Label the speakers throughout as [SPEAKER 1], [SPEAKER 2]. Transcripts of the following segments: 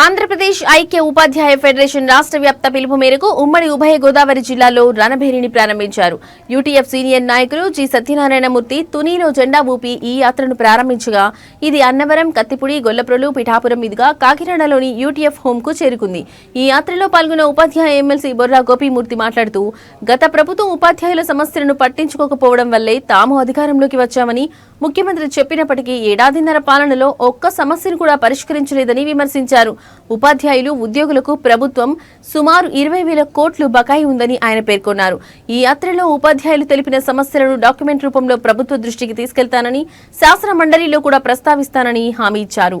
[SPEAKER 1] ఆంధ్రప్రదేశ్ ఐక్య ఉపాధ్యాయ ఫెడరేషన్ రాష్ట్ర వ్యాప్త పిలుపు మేరకు ఉమ్మడి ఉభయ గోదావరి జిల్లాలో రణభేరిని ప్రారంభించారు. యూటీఎఫ్ సీనియర్ నాయకులు జి సత్యనారాయణమూర్తి తునిలో జెండా ఊపి ఈ యాత్రను ప్రారంభించగా ఇది అన్నవరం కత్తిపూడి గొల్లప్రోలు పిఠాపురం మీదుగా కాకినాడలోని యూటీఎఫ్ హోంకు చేరుకుంది. ఈ యాత్రలో పాల్గొన్న ఉపాధ్యాయ ఎమ్మెల్సీ బొర్రా గోపీమూర్తి మాట్లాడుతూ గత ప్రభుత్వం ఉపాధ్యాయుల సమస్యలను పట్టించుకోకపోవడం వల్లే తాము అధికారంలోకి వచ్చామని ముఖ్యమంత్రి చెప్పినప్పటికీ ఏడాదిన్నర పాలనలో ఒక్క సమస్యను కూడా పరిష్కరించలేదని విమర్శించారు. ఉపాధ్యాయులు ఉద్యోగులకు ప్రభుత్వం సుమారు ఇరవై వేల కోట్లు బకాయి ఉందని ఆయన పేర్కొన్నారు ఈ యాత్రలో ఉపాధ్యాయులు తెలిపిన సమస్యలను డాక్యుమెంట్ రూపంలో ప్రభుత్వ దృష్టికి తీసుకెళ్తానని శాసన మండలిలో కూడా ప్రస్తావిస్తానని హామీ ఇచ్చారు.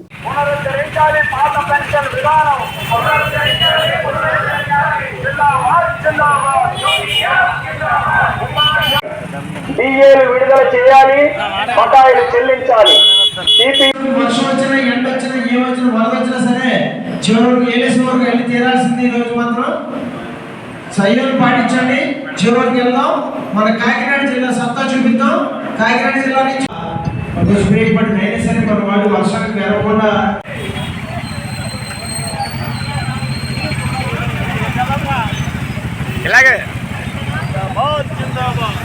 [SPEAKER 2] డిఏలు విడుదల చేయాలి బకాయిలు చెల్లించాలి సిపి
[SPEAKER 3] వర్షం వచ్చినా ఎండ వచ్చినా ఏ వచ్చినా వరద వచ్చినా సరే చివరి వరకు ఏలేసి వరకు వెళ్ళి తీరాల్సింది ఈరోజు రోజు మాత్రం? సయ్యలు పాటించండి. చివరికి వెళ్దాం. మన కాకినాడ జిల్లా సత్తా చూపిద్దాం. కాకినాడ జిల్లా నుంచి కొంచెం అయినా సరే మన వాళ్ళు వర్షానికి వెరవకుండా
[SPEAKER 4] ఇలాగే.
[SPEAKER 2] జిందాబాద్.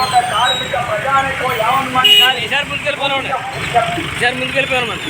[SPEAKER 2] ఉద్యోగ కార్మిక ప్రజానికో యావన్ మంది
[SPEAKER 4] ఈసారి ముందుకెళ్ళిపోయినా ఈసారి ముందుకెళ్ళిపోయాను మనం